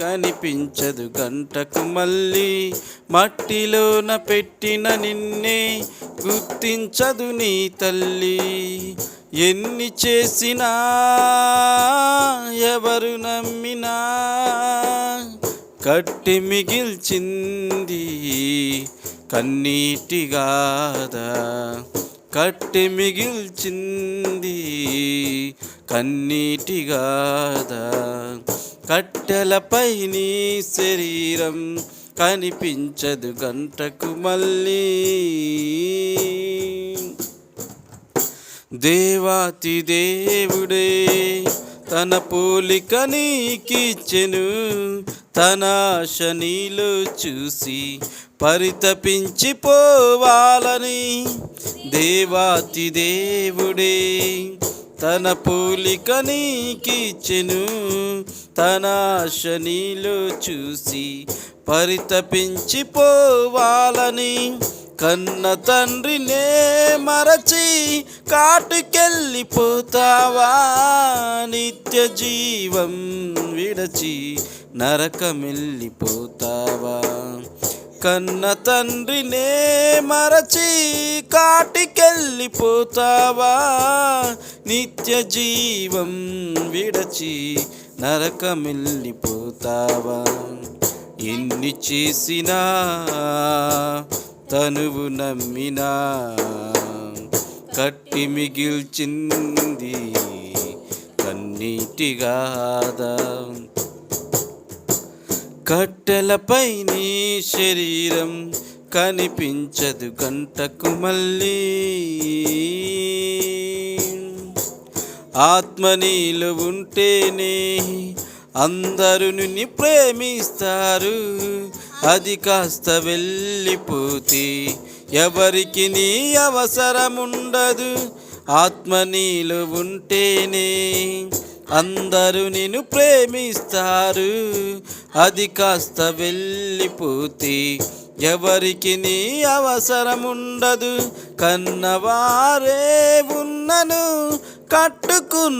కనిపించదు గంటకు మళ్ళీ. మట్టిలోన పెట్టిన నిన్నే గుర్తించదు నీ తల్లి. ఎన్ని చేసినా ఎవరు నమ్మినా కట్టి మిగిల్చింది కన్నీటిగాదా కట్టి మిగిల్చింది కన్నీటిగాదా కట్టెలపై నీ శరీరం కనిపించదు గంటకు మళ్ళీ. దేవాతి దేవుడే తన పోలిక నీకిచ్చెను తన ఆశ నీలో చూసి పరితపించిపోవాలని దేవాతి దేవుడే తన పూలిక నీకిచ్చెను తన ఆశ నీలో చూసి పరితపించిపోవాలని కన్న తండ్రినే మరచి కాటుకెళ్ళిపోతావా? నిత్య జీవం విడచి నరకమెళ్ళిపోతావా? కన్న తండ్రినే మరచి కాటికెళ్ళిపోతావా? నిత్య జీవం విడచి నరకమెళ్ళిపోతావా? ఎన్ని చేసినా తనువు నమ్మినా కట్టి మిగిల్చింది కన్నీటిగాదా కట్టెలపై నీ శరీరం కనిపించదు గంటకు మళ్ళీ. ఆత్మ నీలో ఉంటేనే అందరూ నిన్ను ప్రేమిస్తారు. అది కాస్త వెళ్ళిపోతే ఎవరికి నీ అవసరముండదు. ఆత్మ నీలో ఉంటేనే అందరూ నిన్ను ప్రేమిస్తారు. అది కాస్త వెళ్ళిపోతే ఎవరికి నీ అవసరముండదు. కన్నవారే ఉన్నను కట్టుకున్నవారున్నను.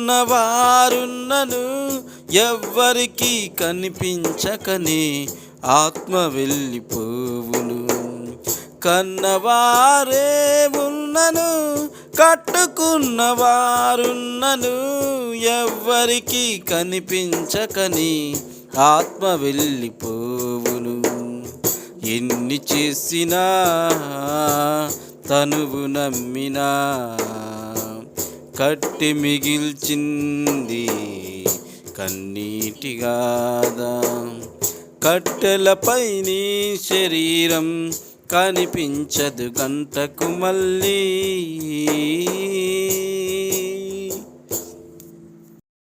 ఎవ్వరికి కనిపించకనే ఆత్మ వెళ్ళిపోవును. కన్నవారే ఉన్నను కట్టుకున్న వారున్నను ఎవ్వరికి కనిపించకని ఆత్మ వెళ్ళిపోవును. ఎన్ని చేసినా తనువు నమ్మినా కట్టి మిగిల్చింది కన్నీటిగాదా కట్టెలపై నీ శరీరం కనిపించదు గంటకు మళ్ళీ.